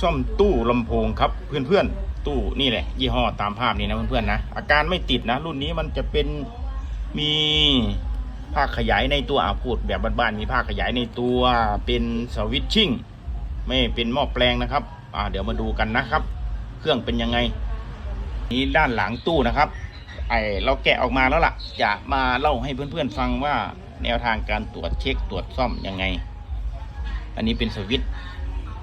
ซ่อมตู้ลำโพงครับเพื่อนๆ ตู้นี่แหละ ยี่ห้อตามภาพนี้นะเพื่อนๆนะอาการไม่ติดนะ รุ่นนี้มันจะเป็นมีภาคขยายในตัวอาพูดแบบบ้านๆมีภาคขยายในตัวเป็นสวิตชิ่งไม่เป็นหม้อแปลงนะครับอ่าเดี๋ยวมาดูกันนะครับ เครื่องเป็นยังไง นี่ด้านหลังตู้นะครับ ไอเราแกะออกมาแล้วล่ะ จะมาเล่าให้เพื่อนๆฟังว่าแนวทางการตรวจเช็คตรวจซ่อมยังไง อันนี้เป็นสวิตช์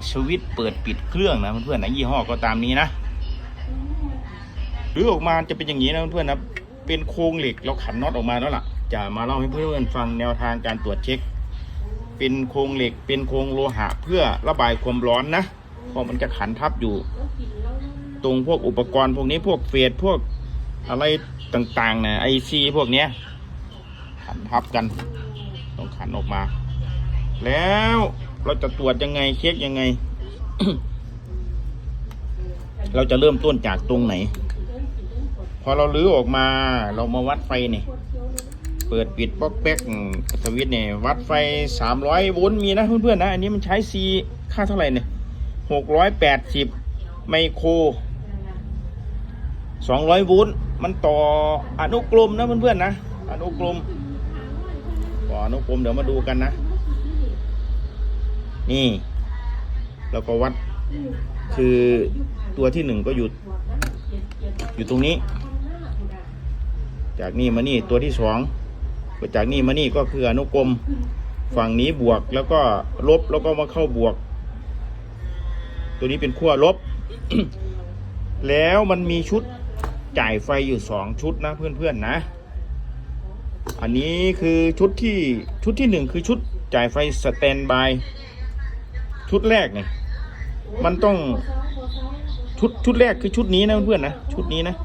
สวิตช์เปิดปิดเครื่องนะเพื่อนๆนะยี่ห้อก็ตามนี้นะหรือออกมาจะเป็นอย่างนี้นะเพื่อนๆนะเป็นโครงเหล็กเราขันน็อตออกมาแล้วล่ะ จะมาเล่าให้เพื่อนๆฟังแนวทางการตรวจเช็ค เป็นโครงเหล็กเป็นโครงโลหะเพื่อระบายความร้อนนะเพราะมันจะขันทับอยู่ ตรงพวกอุปกรณ์พวกนี้พวกเฟสพวกอะไรต่างๆนะไอซีพวกเนี้ยขันทับกัน ต้องขันออกมา แล้ว เราจะตรวจยังไงเช็คยังไง เราจะเริ่มต้นจากตรงไหน พอเราลื้อออกมา เรามาวัดไฟนี่เปิดปิดป๊อกแป๊กสวิตช์เนี่ยวัดไฟ300โวลต์มีนะเพื่อนๆนะ อันนี้มันใช้ซีค่าเท่าไหร่เนี่ย680ไมโคร200โวลต์มันต่ออนุกรมนะเพื่อนๆนะอนุกรมต่ออนุกรมเดี๋ยวมาดูกันนะ นี่ แล้วก็วัดคือตัวที่หนึ่งก็อยู่ อยู่ตรงนี้ จากนี่มานี่ตัวที่สองจากนี่มานี่ก็คืออนุกรมฝั่งนี้บวกแล้วก็ลบแล้วก็มาเข้าบวก ตัวนี้เป็นขั้วลบ แล้วมันมีชุดจ่ายไฟอยู่สองชุดนะเพื่อนๆนะ อันนี้คือชุดที่ชุดที่หนึ่งคือชุดจ่ายไฟสแตนบาย ชุดแรกเนี่ยมันต้องชุดชุดแรกคือชุดนี้นะเพื่อนนะชุดนี้นะ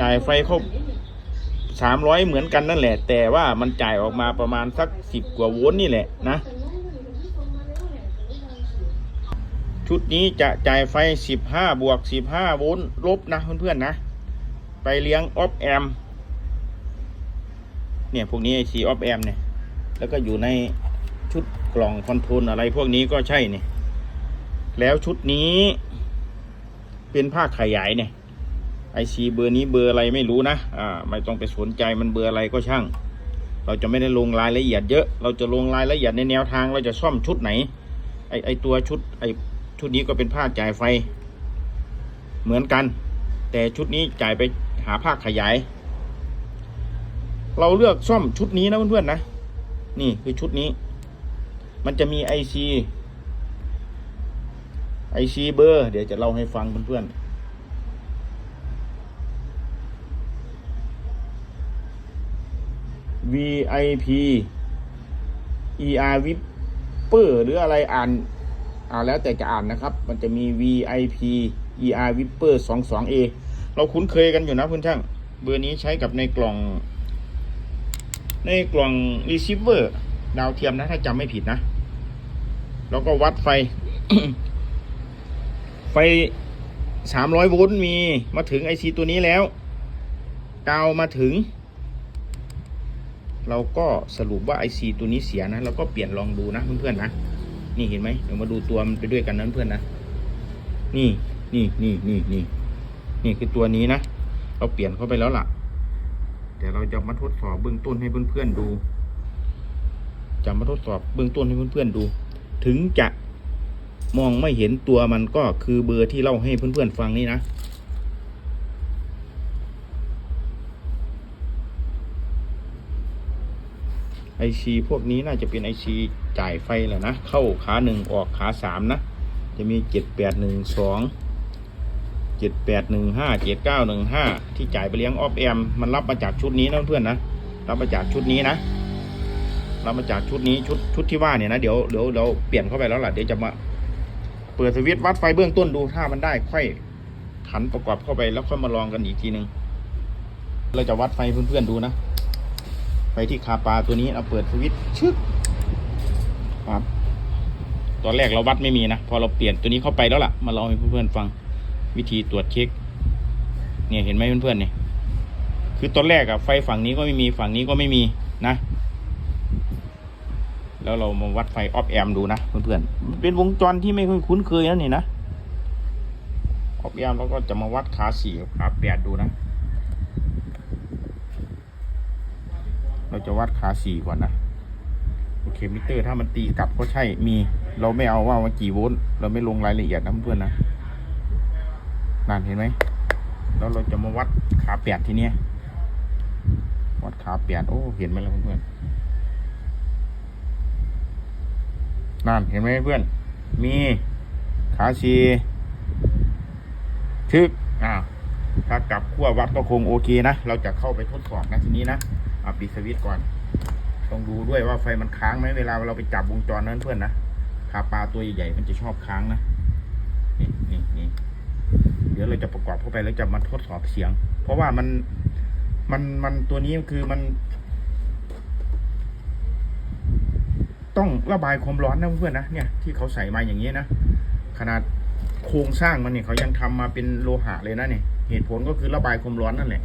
จ่ายไฟเข้าสามร้อยเหมือนกันนั่นแหละ แต่ว่ามันจ่ายออกมาประมาณสักสิบกว่าโวลต์นี่แหละนะ ชุดนี้จะจ่ายไฟ15บห้าบวก15โวลต์ลบนะเพื่อนๆนะ ไปเลี้ยงออฟแอมเนี่ยพวกนี้ไอซีออฟแอมเนี่ย แล้วก็อยู่ในชุด กล่องคอนโทรลอะไรพวกนี้ก็ใช่เนี่ยแล้วชุดนี้ เป็นภาคขยายเนี่ยไอซีเบอร์นี้เบอร์อะไรไม่รู้นะอ่าไม่ต้องไปสนใจมันเบอร์อะไรก็ช่าง เราจะไม่ได้ลงรายละเอียดเยอะ เราจะลงรายละเอียดในแนวทางเราจะซ่อมชุดไหน ไอไอตัวชุดไอชุดนี้ก็เป็นภาคจ่ายไฟ เหมือนกัน แต่ชุดนี้จ่ายไปหาภาคขยาย เราเลือกซ่อมชุดนี้นะเพื่อนๆนะ นี่คือชุดนี้ มันจะมีไอซีไอซีเบอร์ เดี๋ยวจะเล่าให้ฟังเพื่อนๆ VIP ER Wipper หรืออะไรอ่านอ่าแล้วแต่จะอ่านนะครับ มันจะมี VIP ER Wipper 22A เราคุ้นเคยกันอยู่นะเพื่อนช่าง เบอร์นี้ใช้กับในกล่อง ในกล่อง receiver ดาวเทียมนะ ถ้าจำไม่ผิดนะ แล้วก็วัดไฟ ไฟ300โวลต์มีมาถึงไอซีตัวนี้แล้วกาวมาถึง เราก็สรุปว่าไอซีตัวนี้เสียนะเราก็เปลี่ยนลองดูนะเพื่อนๆนะนี่เห็นไหมเดี๋ยวมาดูตัวมันไปด้วยกันนั้นเพื่อนนะนี่นี่นี่นี่นี่นี่คือตัวนี้นะ เราเปลี่ยนเข้าไปแล้วล่ะ เดี๋ยวเราจะมาทดสอบเบื้องต้นให้เพื่อนๆดู จะมาทดสอบเบื้องต้นให้เพื่อนๆดู ถึงจะมองไม่เห็นตัวมันก็คือเบอร์ที่เล่าให้เพื่อนๆฟังนี่นะไอซีพวกนี้น่าจะเป็นไอซีจ่ายไฟแหละนะ เข้าขาหนึ่งออกขาสามนะ จะมีเจ็ดแปดหนึ่งสองเจ็ดแปดหนึ่งห้าเจ็ดเก้าหนึ่งห้าที่จ่ายไปเลี้ยงออฟแอมมันรับมาจากชุดนี้นะเพื่อนนะ รับมาจากชุดนี้นะ รับมาจากชุดนี้ชุดชุดที่ว่าเนี่ยนะเดี๋ยวเดี๋ยวเราเปลี่ยนเข้าไปแล้วล่ะเดี๋ยวจะมา เปิดสวิตช์วัดไฟเบื้องต้นดูถ้ามันได้ค่อยขันประกอบเข้าไปแล้วค่อยมาลองกันอีกทีหนึ่งเราจะวัดไฟเพื่อนๆดูนะไปที่คาปาตัวนี้เราเปิดสวิตช์ชึกครับตอนแรกเราวัดไม่มีนะพอเราเปลี่ยนตัวนี้เข้าไปแล้วล่ะ มาลองให้เพื่อนๆฟังวิธีตรวจเช็ค เนี่ยเห็นไหมเพื่อนๆเนี่ยคือตอนแรกอะไฟฝั่งนี้ก็ไม่มีฝั่งนี้ก็ไม่มีนะ แล้วเรามาวัดไฟออฟแอมดูนะเพื่อนๆเป็นวงจรที่ไม่ค่อยคุ้นเคยนะนี่นะออกแอมแล้วก็จะมาวัดขาสี่กับขาแปดดูนะ เราจะวัดขาสี่ก่อนนะโอเคมิเตอร์ถ้ามันตีกลับก็ใช่มี เราไม่เอาว่ามันกี่โวลต์เราไม่ลงรายละเอียดนะเพื่อนๆนะนั่นเห็นไหมแล้วเราจะมาวัดขาแปดทีเนี้ยวัดขาแปดโอ้เห็นไหมล่ะเพื่อนๆ นั่นเห็นไหมเพื่อน มีขาสี่ทึกอ่าถ้ากลับขั้ววัดก็คงโอเคนะ เราจะเข้าไปทดสอบนะทีนี้นะอะปิดสวิตช์ก่อน ต้องดูด้วยว่าไฟมันค้างไหมเวลาเราไปจับวงจรนั้นเพื่อนนะคาปลาตัวใหญ่ๆมันจะชอบค้างนะนี่นี่นี่เดี๋ยวเราจะประกอบเข้าไปแล้วจะมาทดสอบเสียง เพราะว่ามันมันมันตัวนี้คือมัน ต้องระบายความร้อนนะเพื่อนนะเนี่ยที่เขาใส่มาอย่างนี้นะขนาดโครงสร้างมันเนี่ยเขายังทำมาเป็นโลหะเลยนะเนี่ยเหตุผลก็คือระบายความร้อนนั่นแหละ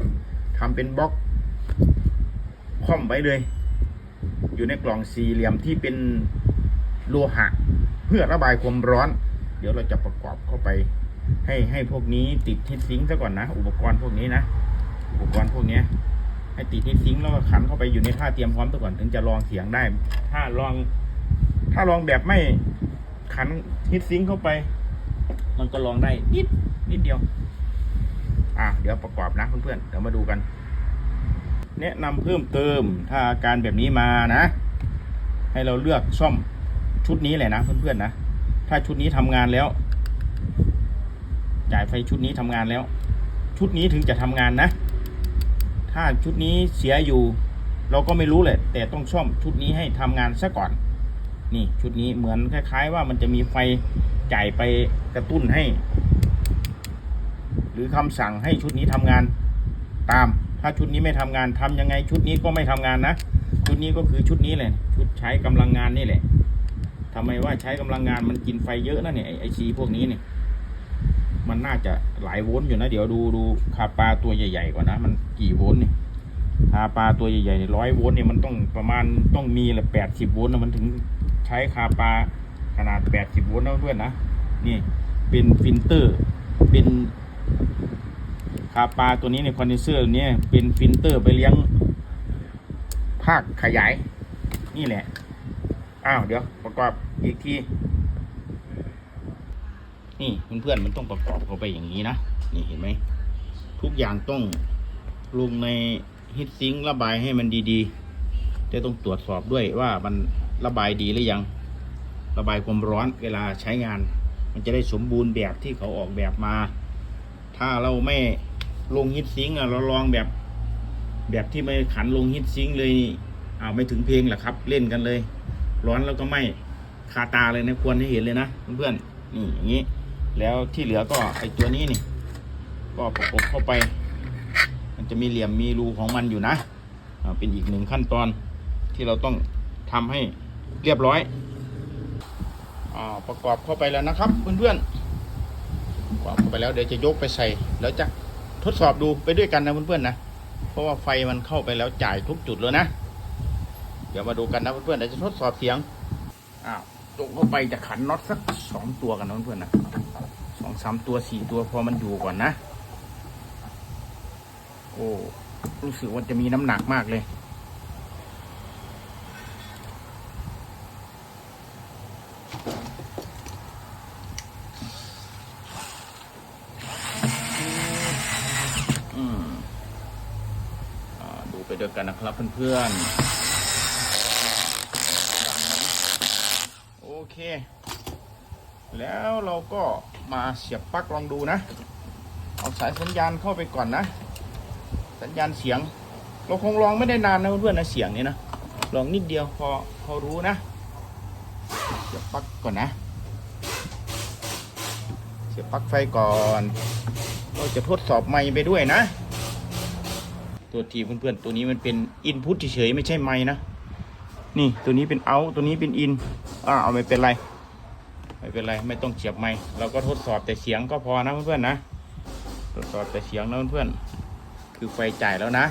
ทำเป็นบล็อกค่อมไว้เลย อยู่ในกล่องสี่เหลี่ยมที่เป็นโลหะ เพื่อระบายความร้อน เดี๋ยวเราจะประกอบเข้าไป ให้ให้พวกนี้ติดฮิตซิงค์ซะก่อนนะ อุปกรณ์พวกนี้นะ อุปกรณ์พวกนี้ ให้ติดฮิตซิงค์แล้วก็ขันเข้าไปอยู่ในท่าเตรียมพร้อมซะก่อนถึงจะลองเสียงได้ ถ้าลอง ถ้าลองแบบไม่ขันฮิตซิงค์เข้าไป มันก็ลองได้นิดนิดเดียว อะเดี๋ยวประกอบนะเพื่อนๆเดี๋ยวมาดูกัน แนะนำเพิ่มเติมถ้าอาการแบบนี้มานะ ให้เราเลือกซ่อมชุดนี้เลยนะ เพื่อนๆนะถ้าชุดนี้ทำงานแล้ว จ่ายไฟชุดนี้ทำงานแล้ว ชุดนี้ถึงจะทำงานนะ ถ้าชุดนี้เสียอยู่ เราก็ไม่รู้แหละ แต่ต้องซ่อมชุดนี้ให้ทำงานซะก่อน นี่ชุดนี้เหมือนคล้าย ๆ ว่ามันจะมีไฟจ่ายไปกระตุ้นให้ หรือคำสั่งให้ชุดนี้ทำงานตาม ถ้าชุดนี้ไม่ทำงานทำยังไง ชุดนี้ก็ไม่ทำงานนะชุดนี้ก็คือชุดนี้เลยชุดใช้กำลังงานนี่แหละทำไมว่าใช้กำลังงานมันกินไฟเยอะนะเนี่ยไอ้ไอซีพวกนี้เนี่ย มันน่าจะหลายโวลต์อยู่นะ เดี๋ยวดูดูคาปลาตัวใหญ่ๆก่อนนะ มันกี่โวลต์เนี่ยคาปลาตัวใหญ่ๆเนี่ยร้อยโวลต์เนี่ยมันต้องประมาณต้องมีแหละแปดสิบโวลต์นะมันถึงใช้คาปลาขนาดแปดสิบโวลต์นะเพื่อนนะนี่เป็นฟิลเตอร์เป็นคาปลาตัวนี้ในคอนเดนเซอร์เนี่ยเป็นฟิลเตอร์ไปเลี้ยงภาคขยาย นี่แหละ อ้าว เดี๋ยว ประกอบอีกที นี่เพื่อนๆมันต้องประกอบเข้าไปอย่างนี้นะนี่เห็นไหมทุกอย่างต้องลงในฮิตซิงระบายให้มันดีๆจะต้องตรวจสอบด้วยว่ามันระบายดีหรือยัง ระบายความร้อนเวลาใช้งาน มันจะได้สมบูรณ์แบบที่เขาออกแบบมา ถ้าเราไม่ลงฮิตซิงค์อะเราลองแบบแบบที่ไม่ขันลงฮิตซิงเลยนี่อ้าไม่ถึงเพลงแหละครับ เล่นกันเลย ร้อนแล้วก็ไม่คาตาเลยนะควรให้เห็นเลยนะเพื่อนๆนี่อย่างนี้ แล้วที่เหลือก็ไอตัวนี้นี่ ก็ประกบเข้าไป มันจะมีเหลี่ยมมีรูของมันอยู่นะเป็นอีกหนึ่งขั้นตอนที่เราต้องทำให้เรียบร้อยอาประกอบเข้าไปแล้วนะครับเพื่อนๆประกอบเข้าไปแล้วเดี๋ยวจะยกไปใส่ แล้วจะทดสอบดูไปด้วยกันนะเพื่อนๆนะเพราะว่าไฟมันเข้าไปแล้วจ่ายทุกจุดแล้วนะ เดี๋ยวมาดูกันนะเพื่อนๆเดี๋ยวจะทดสอบเสียงอ้าวยกเข้าไปจะขันน็อตสักสองตัวกันนะเพื่อนๆนะ สองสามตัวสี่ตัวพอมันอยู่ก่อนนะ โอ้รู้สึกว่าจะมีน้ำหนักมากเลยอือดูไปด้วยกันนะครับเพื่อนๆ โอเค แล้วเราก็ มาเสียบปลั๊กลองดูนะ เอาสายสัญญาณเข้าไปก่อนนะ สัญญาณเสียง เราคงลองไม่ได้นานนะเพื่อนๆนะเสียงนี้นะลองนิดเดียวพอพอรู้นะ เสียบปลั๊กก่อนนะ เสียบปลั๊กไฟก่อน เราจะทดสอบไมค์ไปด้วยนะ ตัวทีเพื่อนๆตัวนี้มันเป็นอินพุตเฉยๆไม่ใช่ไมค์นะนี่ตัวนี้เป็นเอาตัวนี้เป็นอินอ่าเอาไม่เป็นไร ไม่เป็นไรไม่ต้องเฉียบไม้เราก็ทดสอบแต่เสียงก็พอนะเพื่อนๆนะ ทดสอบแต่เสียงนะเพื่อนๆคือไฟจ่ายแล้วนะ